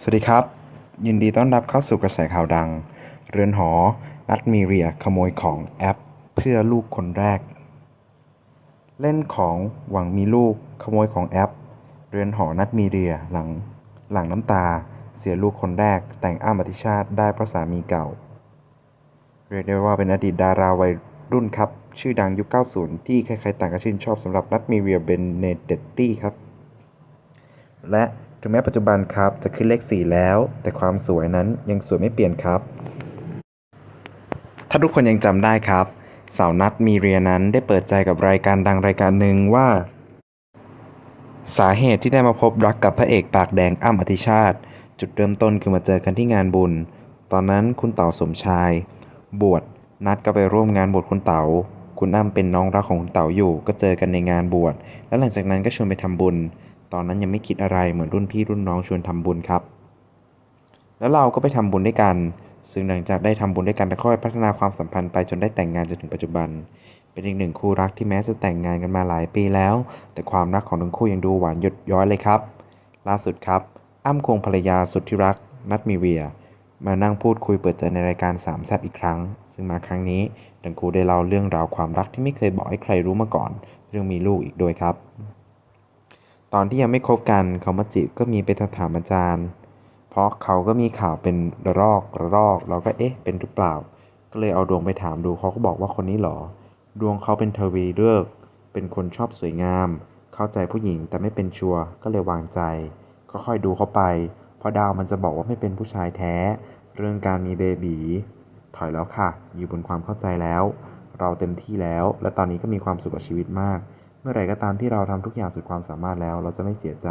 สวัสดีครับ ยินดีต้อนรับเข้าสู่กระแสข่าวดัง เรือนหอ นัดมีเรียขโมยของแอป เพื่อลูกคนแรก เล่นของหวังมีลูกขโมยของแอป เรือนหอนัดมีเรียหลังหลังน้ำตา เสียลูกคนแรก แต่งอ้ามอธิชาติได้พระสามีเก่า เรียกได้ว่าเป็นอดีตดาราวัยรุ่นครับ ชื่อดังยุค 90 ที่ใครๆต่างก็ชื่นชอบสำหรับนัดมีเรียเบนเนเดตตี้ครับ และ ถึงแม้ปัจจุบันครับจะขึ้นเลข 4 แล้ว แต่ความสวยนั้นยังสวยไม่เปลี่ยนครับ ถ้าทุกคนยังจำได้ครับสาวนัดมีเรียนั้นได้เปิดใจกับรายการดังรายการหนึ่งว่า สาเหตุที่ได้มาพบรักกับพระเอกปากแดงอ้ำอธิชาติ จุดเริ่มต้นคือมาเจอกันที่งานบุญ ตอนนั้นคุณเต๋าสมชาย บวชนัดก็ไปร่วมงานบวชคุณเต๋า คุณอ้ำเป็นน้องรักของคุณเต๋าอยู่ ก็เจอกันในงานบวช และหลังจากนั้นก็ชวนไปทำบุญ ตอนนั้นยังไม่คิดอะไรเหมือนรุ่นพี่รุ่นน้องชวนทำบุญครับ แล้วเราก็ไปทำบุญด้วยกัน ซึ่งหลังจากได้ทำบุญด้วยกันก็ค่อยพัฒนาความสัมพันธ์ไปจนได้แต่งงานจนถึงปัจจุบัน เป็นอีกหนึ่งคู่รักที่แม้จะแต่งงานกันมาหลายปีแล้ว แต่ความรักของทั้งคู่ยังดูหวานหยดย้อยเลยครับ ล่าสุดครับ อ้ำคงภรรยาสุดที่รัก นัทมีเวีย มานั่งพูดคุยเปิดใจในรายการสามแซบอีกครั้ง ซึ่งมาครั้งนี้ทั้งคูได้เล่าเรื่องราวความรักที่ไม่เคยบอกให้ใครรู้มาก่อน เรื่องมีลูกอีกด้วยครับ ตอนที่ยังไม่คบกันเขามาจีบก็มีไปถามอาจารย์ เพราะเขาก็มีข่าวเป็นระลอกระลอกเราก็เอ๊ะ เป็นหรือเปล่า ก็เลยเอาดวงไปถามดูเขาก็บอกว่าคนนี้หรอ ดวงเขาเป็นทวีฤกษ์เป็นคนชอบสวยงาม เข้าใจผู้หญิงแต่ไม่เป็นชัวร์ก็เลยวางใจ ก็ค่อยดูเขาไป ราะดาวมันจะบอกว่าไม่เป็นผู้ชายแท้ เรื่องการมีเบบีถอยแล้วค่ะ อยู่บนความเข้าใจแล้ว เราเต็มที่แล้ว และตอนนี้ก็มีความสุขกับชีวิตมาก เมื่อไหร่ก็ตามที่เราทำทุกอย่างสุดความสามารถแล้ว เราจะไม่เสียใจ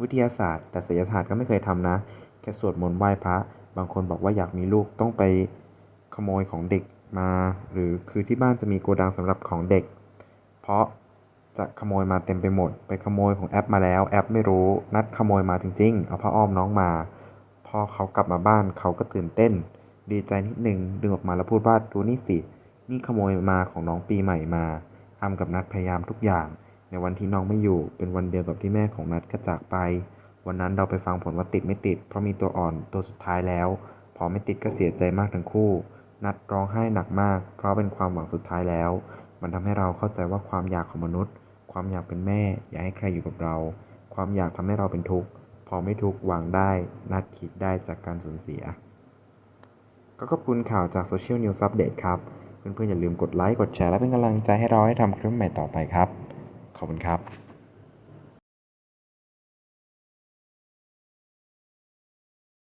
วิทยาศาสตร์ แต่ศิลศาสตร์ก็ไม่เคยทำนะ แค่สวดมนต์ไหว้พระ บางคนบอกว่าอยากมีลูกต้องไปขโมยของเด็กมา หรือคือที่บ้านจะมีโกดังสำหรับของเด็ก เพราะ จะขโมยมาเต็มไปหมด ไปขโมยของแอปมาแล้ว แอปไม่รู้ นัดขโมยมาจริง ๆ เอาผ้าอ้อมน้องมา พอเขากลับมาบ้านเขาก็ตื่นเต้น ดีใจนิดนึงดึงออกมาแล้วพูดว่าดูนี่สิ นี่ขโมยมาของน้องปีใหม่มาอามกับนัดพยายามทุกอย่าง ในวันที่น้องไม่อยู่ เป็นวันเดียวกับที่แม่ของนัดก็จากไป วันนั้นเราไปฟังผลว่าติดไม่ติด เพราะมีตัวอ่อนตัวสุดท้ายแล้ว พอไม่ติดก็เสียใจมากทั้งคู่ นัดร้องไห้หนักมาก เพราะเป็นความหวังสุดท้ายแล้ว มันทำให้เราเข้าใจว่าความอยากของมนุษย์ ความอยากเป็นแม่ อยากให้ใครอยู่กับเรา ความอยากทำให้เราเป็นทุกข์ พอไม่ทุกข์วางได้ นัดคิดได้จากการสูญเสีย ก็ขอบคุณข่าวจากโซเชียลนิวส์อัปเดตครับ เพื่อนๆอย่าลืมกดไลค์ กดแชร์ และเป็นกำลังใจให้เราให้ทำคลิปใหม่ต่อไปครับ ขอบคุณครับ